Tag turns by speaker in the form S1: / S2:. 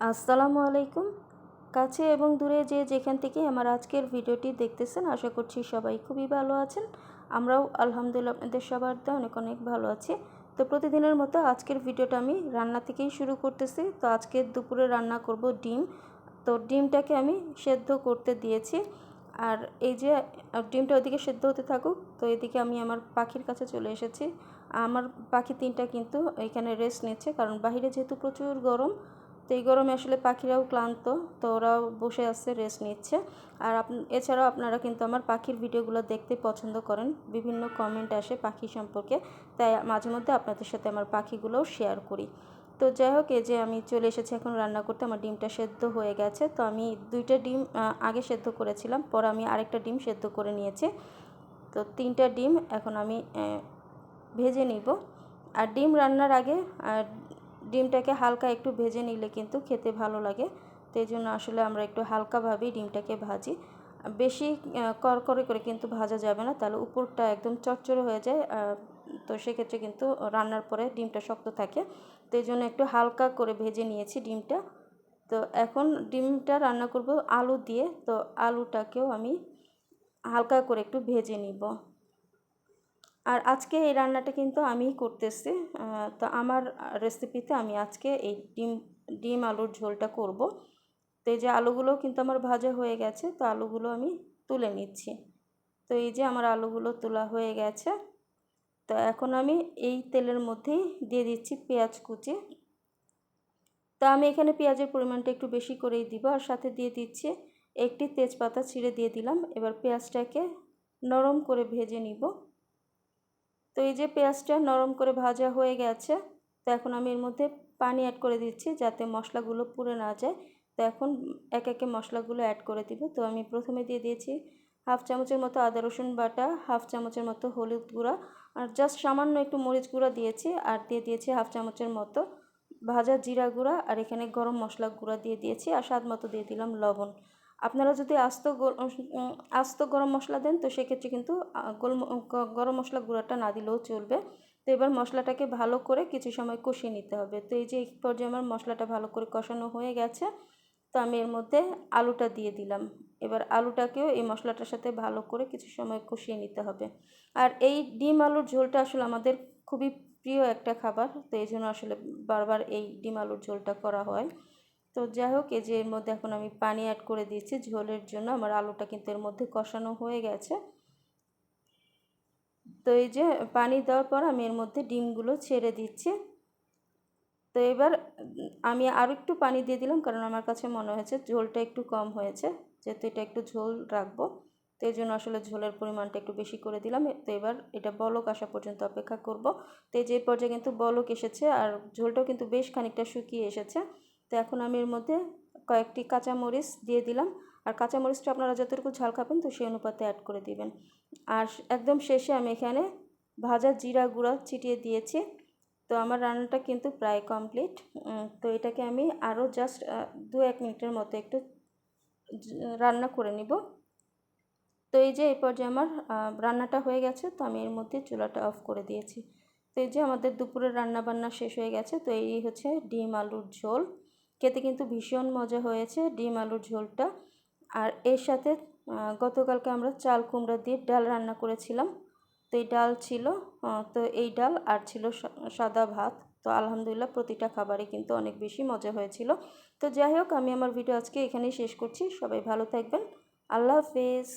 S1: আসসালামু আলাইকুম। কাছে এবং দূরে যে যেখান থেকে আমার আজকের ভিডিওটি দেখতেছেন, আশা করছি সবাই খুবই ভালো আছেন। আমরাও আলহামদুলিল্লাহ আপনাদের সবার দিয়ে, অনেক অনেক ভালো আছি। তো প্রতিদিনের মতো আজকের ভিডিওটা আমি রান্না থেকেই শুরু করতেছি। তো আজকে দুপুরে রান্না করব ডিম। তো ডিমটাকে আমি সেদ্ধ করতে দিয়েছি। আর এই যে ডিমটা ওইদিকে সেদ্ধ হতে থাকুক, তো এদিকে আমি আমার পাখির কাছে চলে এসেছি। আমার পাখি তিনটা কিন্তু এখানে রেস্ট নিচ্ছে, কারণ বাহিরে যেহেতু প্রচুর গরম তো এই গরমে আসলে পাখিরাও ক্লান্ত, তো ওরাও বসে আছে রেস্ট নিচ্ছে। আর এছাড়াও আপনারা কিন্তু আমার পাখির ভিডিওগুলো দেখতে পছন্দ করেন। বিভিন্ন কমেন্ট আসে পাখি সম্পর্কে, তাই মাঝে মধ্যে আপনাদের সাথে আমার পাখিগুলোও শেয়ার করি। তো যাই হোক, এই যে আমি চলে এসেছি এখন রান্না করতে, আমার ডিমটা সেদ্ধ হয়ে গেছে। তো আমি দুইটা ডিম আগে সেদ্ধ করেছিলাম, পর আমি আরেকটা ডিম সেদ্ধ করে নিয়েছি। তো তিনটা ডিম এখন আমি ভেজে নিব। আর ডিম রান্নার আগে ডিমটাকে হালকা একটু ভেজে নিলে কিন্তু খেতে ভালো লাগে। তো এই জন্য আসলে আমরা একটু হালকাভাবেই ডিমটাকে ভাজি। বেশি করকরে করে কিন্তু ভাজা যাবে না। তাহলে উপরটা একদম চচ্চড়ে হয়ে যায়। তো সেক্ষেত্রে কিন্তু রান্নার পরে ডিমটা শক্ত থাকে। তো এই জন্য একটু হালকা করে ভেজে নিয়েছি ডিমটা। তো এখন ডিমটা রান্না করব আলু দিয়ে। তো আলুটাকেও আমি হালকা করে একটু ভেজে নিব। আর আজকে এই রান্নাটা কিন্তু আমিই করতেছি। তো আমার রেসিপিতে আমি আজকে এই ডিম ডিম আলুর ঝোলটা করব। তো এই যে আলুগুলো কিন্তু আমার ভাজা হয়ে গেছে, তো আলুগুলো আমি তুলে নিচ্ছি। তো এই যে আমার আলুগুলো তোলা হয়ে গেছে। তো এখন আমি এই তেলের মধ্যেই দিয়ে দিচ্ছি পেঁয়াজ কুচি। তো আমি এখানে পেঁয়াজের পরিমাণটা একটু বেশি করেই দিব, আর সাথে দিয়ে দিচ্ছি একটি তেজপাতা ছিঁড়ে দিয়ে দিলাম। এবার পেঁয়াজটাকে নরম করে ভেজে নিব। তো এই যে পেঁয়াজটা নরম করে ভাজা হয়ে গেছে, তো এখন আমি এর মধ্যে পানি অ্যাড করে দিচ্ছি যাতে মশলাগুলো পুড়ে না যায়। তো এখন এক একে মশলাগুলো অ্যাড করে দিব। তো আমি প্রথমে দিয়ে দিয়েছি হাফ চামচের মতো আদা রসুন বাটা, হাফ চামচের মতো হলুদ গুঁড়া, আর জাস্ট সামান্য একটু মরিচ গুঁড়া দিয়েছি, আর দিয়ে দিয়েছি হাফ চামচের মতো ভাজা জিরা গুঁড়া, আর এখানে গরম মশলা গুঁড়া দিয়ে দিয়েছি, আর স্বাদ মতো দিয়ে দিলাম লবণ। আপনারা যদি আস্ত আস্ত গরম মশলা দেন, তো সেক্ষেত্রে কিন্তু গরম মশলা গুঁড়াটা না দিলেও চলবে। তো এবার মশলাটাকে ভালো করে কিছু সময় কষিয়ে নিতে হবে। তো এই যে এই পর্যায়ে আমার মশলাটা ভালো করে কষানো হয়ে গেছে, তো আমি এর মধ্যে আলুটা দিয়ে দিলাম। এবার আলুটাকেও এই মশলাটার সাথে ভালো করে কিছু সময় কষিয়ে নিতে হবে। আর এই ডিম আলুর ঝোলটা আসলে আমাদের খুবই প্রিয় একটা খাবার, তো এই জন্য আসলে বারবার এই ডিম আলুর ঝোলটা করা হয়। তো যাই হোক, এই যে এর মধ্যে এখন আমি পানি অ্যাড করে দিয়েছি, ঝোলের জন্য। আমার আলুটা কিন্তু এর মধ্যে কষানো হয়ে গেছে। তো এই যে পানি দেওয়ার পর আমি এর মধ্যে ডিমগুলো ছেড়ে দিচ্ছি। তো এবার আমি আরও একটু পানি দিয়ে দিলাম, কারণ আমার কাছে মনে হয়েছে ঝোলটা একটু কম হয়েছে। যেহেতু এটা একটু ঝোল রাখব, তো এই জন্য আসলে ঝোলের পরিমাণটা একটু বেশি করে দিলাম। তো এবার এটা বলক আসা পর্যন্ত অপেক্ষা করব। তো এই যে পর্যায়ে কিন্তু বলক এসেছে, আর ঝোলটাও কিন্তু বেশ খানিকটা শুকিয়ে এসেছে। তো এখন আমি এর মধ্যে কয়েকটি কাঁচামরিচ দিয়ে দিলাম। আর কাঁচামরিচটা আপনারা যতটুকু ঝাল খাবেন তো সেই অনুপাতে অ্যাড করে দিবেন। আর একদম শেষে আমি এখানে ভাজা জিরা গুঁড়া ছিটিয়ে দিয়েছি। তো আমার রান্নাটা কিন্তু প্রায় কমপ্লিট তো এটাকে আমি আরও জাস্ট দু এক মিনিটের মতো একটু রান্না করে নিব। তো এই যে এই পর্যায়ে আমার রান্নাটা হয়ে গেছে। তো আমি এর মধ্যে চুলাটা অফ করে দিয়েছি। তো এই যে আমাদের দুপুরের রান্না বান্না শেষ হয়ে গেছে। তো এই হচ্ছে ডিম আলুর ঝোল। খেতে কিন্তু ভীষণ মজা হয়েছে, ডিম আলুর ঝোলটা। আর এর সাথে গতকালকে আমরা চাল কুমড়া দিয়ে ডাল রান্না করেছিলাম। তো এই ডাল ছিল তো এই ডাল আর ছিল সাদা ভাত। তো আলহামদুলিল্লাহ প্রতিটা খাবারে কিন্তু অনেক বেশি মজা হয়েছিল। তো যাই হোক, আমি আমার ভিডিও আজকে এখানেই শেষ করছি। সবাই ভালো থাকবেন। আল্লাহ হাফেজ।